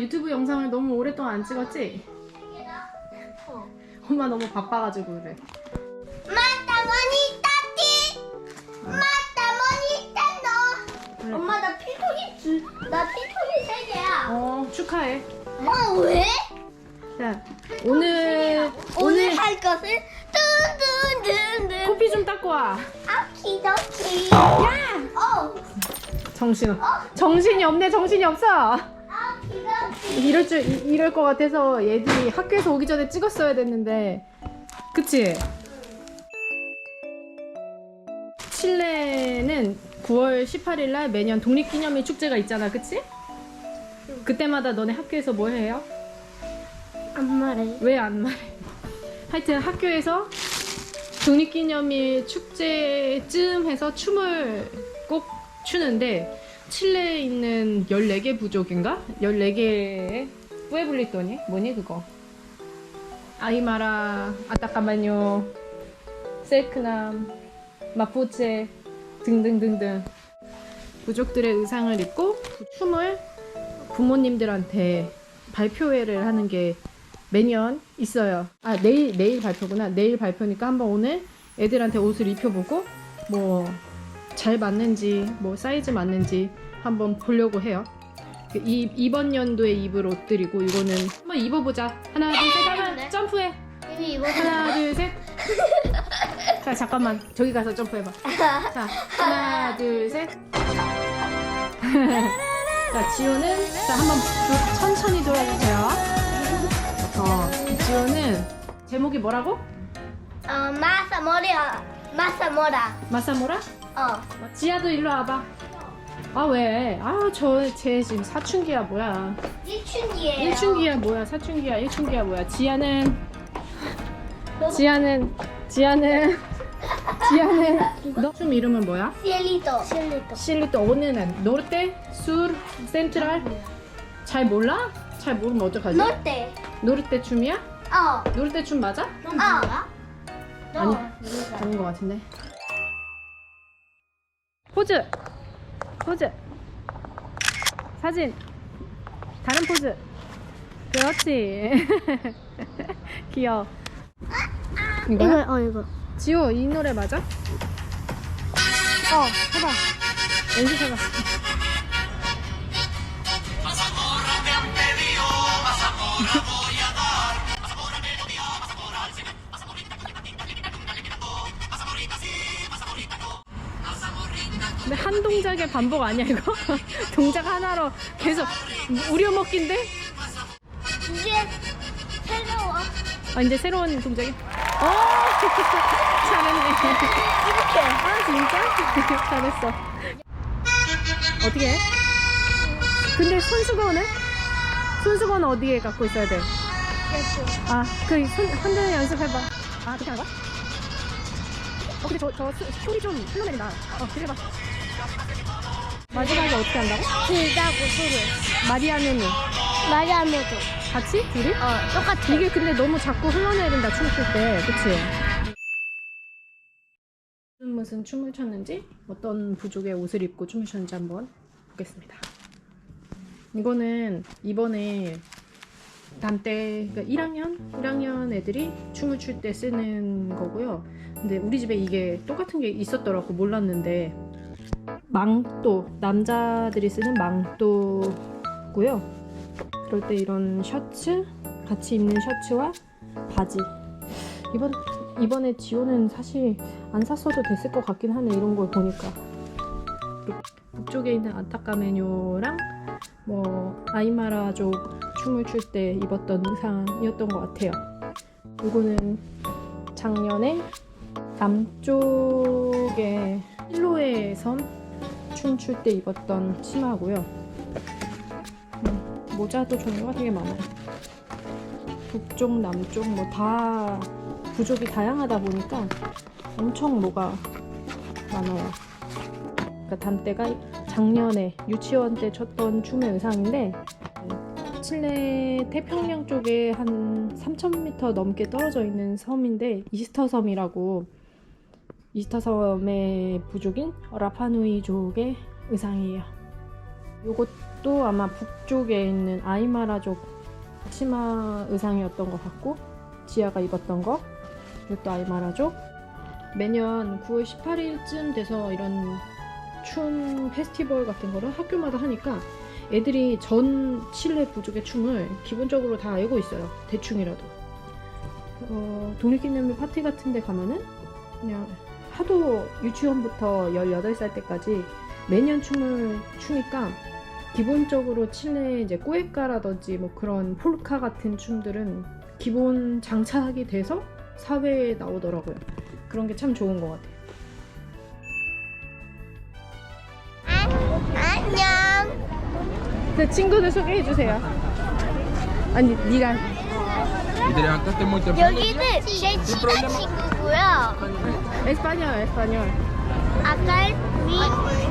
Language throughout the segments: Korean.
유튜브 영상을 너무 오랫동안 안 찍었지? 어. 엄마 너무 바빠가지고 그래. 마타머니 따띠. 마타머니 따너. 엄마 나 필통이 두, 나 필통이 세 개야. 어 축하해. 어 왜? 자 오늘 오늘 할 것은 뚠뚠뚠뚠. 코피 좀 닦고 와. 아키도키. 어. 정신 없. 정신이 없네. 정신이 없어. 이럴 줄 이- 이럴 것 같아서 얘들이 학교에서 오기 전에 찍었어야 됐는데. 그치? 칠레는 9월 18일 날 매년 독립기념일 축제가 있잖아. 그치? 그때마다 너네 학교에서 뭐 해요? 안 말해. 왜 안 말해? 하여튼 학교에서 독립기념일 축제쯤 해서 춤을 꼭 추는데 칠레에 있는 14개 부족인가? 14개의 뿌에블리토니? 뭐니 그거? 아이마라, 아타카마뇨, 셀크남, 마포체 등등등등 부족들의 의상을 입고 춤을 부모님들한테 발표회를 하는 게 매년 있어요. 아 내일 내일 발표구나. 내일 발표니까 한번 오늘 애들한테 옷을 입혀보고 뭐 잘 맞는지 뭐 사이즈 맞는지 한번 보려고 해요. 그 이, 이번 연도에 입을 옷들이고 이거는 한번 입어보자. 하나 둘셋 하면 네. 점프해. 이미 이거 하나 둘 셋. 자 잠깐만 저기 가서 점프해봐. 자 하나 둘 셋. 자 지호는 자 한번 두- 천천히 돌아주세요. 어 지호는 제목이 뭐라고? 어 마사 모리야. 마사 모라. 마사모라? 어. 지아도 일로 와봐. 아 왜? 아 저 쟤 지금 사춘기야 뭐야? 일춘기예요. 일춘기야 뭐야? 사춘기야 일춘기야 뭐야? 지아는 지아는 지아는 지아는 너 춤 이름은 뭐야? 시엘리토. 시엘리토. 실리또 어느는 노르테, 술, 센트랄 잘 몰라? 잘 모르면 어떡하지? 노르테. 노르테 춤이야? 어. 노르테 춤 맞아? 어. 아니 아닌 것 같은데 포즈. 포즈. 사진. 다른 포즈. 그렇지. 귀여워. 이거야? 어 이거. 지호 이 노래 맞아? 어 해봐. 연습해봐 근데 한 동작의 반복 아니야 이거? 동작 하나로 계속 우려먹기인데? 이제 새로워. 아 이제 새로운 동작이? 어 잘했네 이렇게. 아 진짜? 잘했어 어떻게 해? 근데 손수건은? 손수건은 어디에 갖고 있어야 돼? 아, 그 손, 흔드는 연습해봐. 아, 그렇게 하는 거야? 어, 근데 저, 저 소- 소리 좀 흘러내린다. 어, 들려봐. 마지막에 어떻게 한다고? 들다고 소리. 마리아누는 마리아노도. 같이? 둘이? 어 똑같아. 이게 근데 너무 자꾸 흘러내린다, 춤출 때. 그치? 무슨 무슨 춤을 췄는지, 어떤 부족의 옷을 입고 춤을 췄는지 한번 보겠습니다. 이거는 이번에 단때 그러니까 1학년 1학년 애들이 춤을 출 때 쓰는 거고요. 근데 우리 집에 이게 똑같은 게 있었더라고 몰랐는데 망토 남자들이 쓰는 망토고요. 그럴 때 이런 셔츠 같이 입는 셔츠와 바지 이번 이번에 지호는 사실 안 샀어도 됐을 것 같긴 하네 이런 걸 보니까 북쪽에 있는 안타까메뇨랑 뭐 아이마라족 춤을 출 때 입었던 의상이었던 것 같아요. 이거는 작년에 남쪽의 실로에 섬 춤출 때 입었던 치마고요. 음, 모자도 종류가 되게 많아요. 북쪽, 남쪽 뭐 다 부족이 다양하다 보니까 엄청 뭐가 많아요. 그러니까 단때가 작년에 유치원 때 췄던 춤의 의상인데 칠레 태평양 쪽에 한 3,000m 넘게 떨어져 있는 섬인데 이스터 섬이라고 이스터 섬의 부족인 라파누이족의 의상이에요. 이것도 아마 북쪽에 있는 아이마라족 치마 의상이었던 것 같고 지아가 입었던 거 이것도 아이마라족 매년 9월 18일쯤 돼서 이런 춤 페스티벌 같은 거를 학교마다 하니까 애들이 전 칠레 부족의 춤을 기본적으로 다 알고 있어요 대충이라도 어, 독립기념일 파티 같은 데 가면은 그냥 하도 유치원부터 18살 때까지 매년 춤을 추니까 기본적으로 칠레 이제 꾸에까라든지 뭐 그런 폴카 같은 춤들은 기본 장착이 돼서 사회에 나오더라고요. 그런 게 참 좋은 것 같아요. 그 친구들 소개해 주세요. 아니 네가. 여기는 제 친한 친구고요. 에스파뇰 에스파뇰. Acá mi,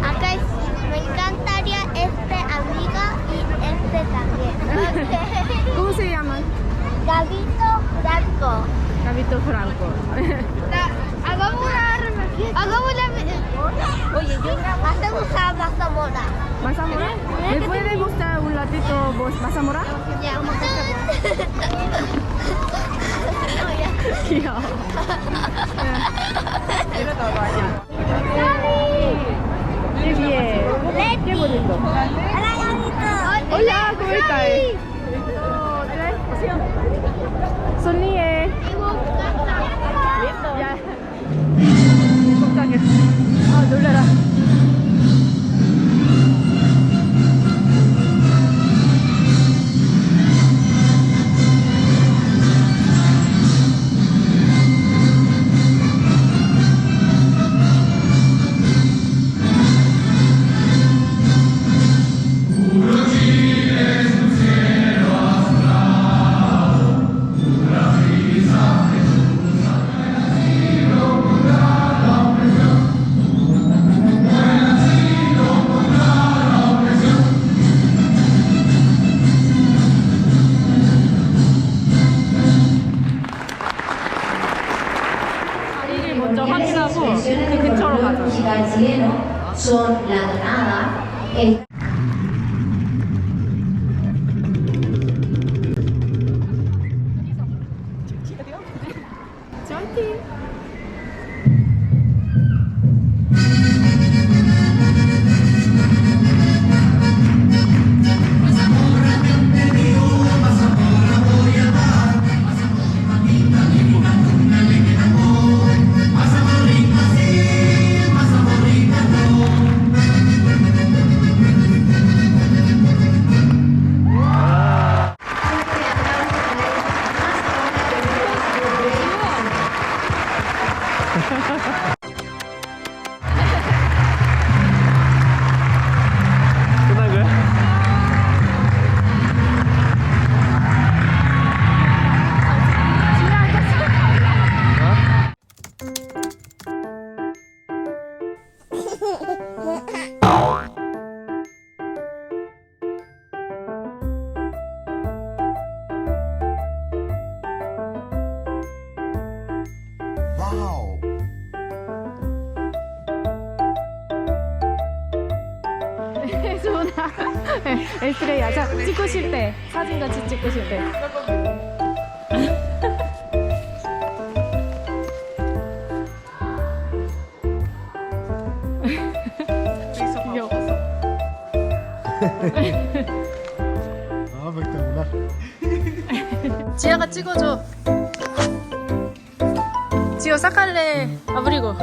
acá es, me encantaría este amiga y este también. ¿Cómo se llaman? Gabito Franco. Gabito Franco. Basta musa, basta mura. Basta mura? May eh, pwede gusta ulat dito, boss. Basta mura? Yeah, magkasama. Kiyaw. son la tonada, el 에스트레이야. 자, 찍고 싶 때. 사진 같이 찍고 싶 때. 귀여워. Ah, espectacular. 지아가 찍어줘. 지호 싹할래 아브리고.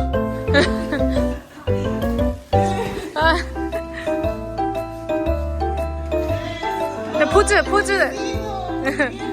야, 포즈 포즈.